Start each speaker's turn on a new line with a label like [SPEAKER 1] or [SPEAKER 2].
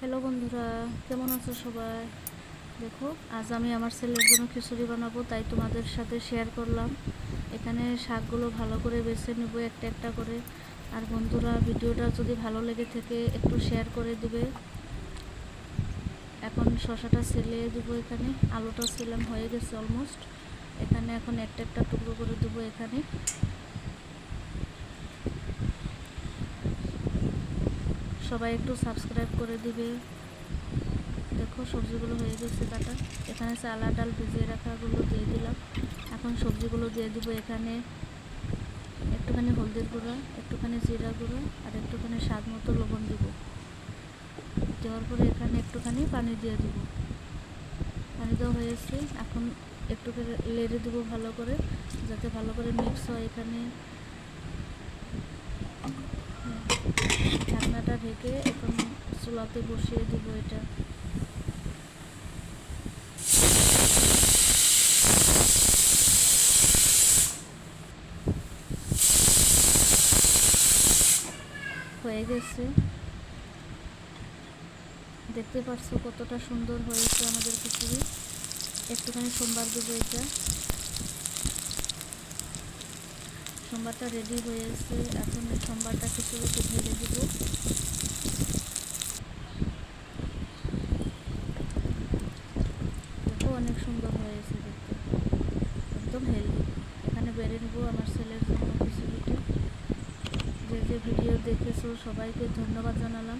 [SPEAKER 1] Hello বন্ধুরা, কেমন আছো সবাই? দেখো, আজ আমি আমার ছেলের জন্য খিচুড়ি বানাবো, তাই তোমাদের সাথে শেয়ার করলাম। এখানে শাকগুলো ভালো করে বেছে নেব একটা একটা করে। আর বন্ধুরা, ভিডিওটা যদি ভালো লেগে থেকে, একটু শেয়ার করে দিবে। এখন শশাটা ছেলে দেবো এখানে, আলুটা ছিলাম হয়ে গেছে অলমোস্ট এখানে এখন একটা একটা টুকরো করে দেবো এখানে। সবাই একটু সাবস্ক্রাইব করে দিবে। দেখো, সবজিগুলো হয়ে গেছে কাটা। এখানে চালা ডাল ভিজিয়ে রাখাগুলো দিয়ে দিলাম। এখন সবজিগুলো দিয়ে দিব এখানে একটুখানি হলদির গুঁড়া, একটুখানি জিরা গুঁড়া আর একটুখানি স্বাদ মতো লবণ দিব। দেওয়ার পরে এখানে একটুখানি পানি দিয়ে দিব। পানি দেওয়া হয়েছে এখন একটু লেড়ে দেবো ভালো করে, যাতে ভালো করে মিক্স হয় এখানে। ঢেকে এখন চুলাতে বসিয়ে দিব এটা। হয়ে গেছে। দেখতে পাচ্ছ কতটা সুন্দর হয়েছে আমাদের খিচুড়ি। একটুখানি সোমবার দেবো এটা। সোমবারটা রেডি হয়েছে এখন সোমবারটা খিচুড়িতে ঢেলে দিব দেখো অনেক সুন্দর হয়েছে দেখতে। একদম হেলদি এখানে বেড়ে আমার ছেলের জন্য খিচুড়িটা যে যে ভিডিও দেখেছ, সবাইকে ধন্যবাদ জানালাম।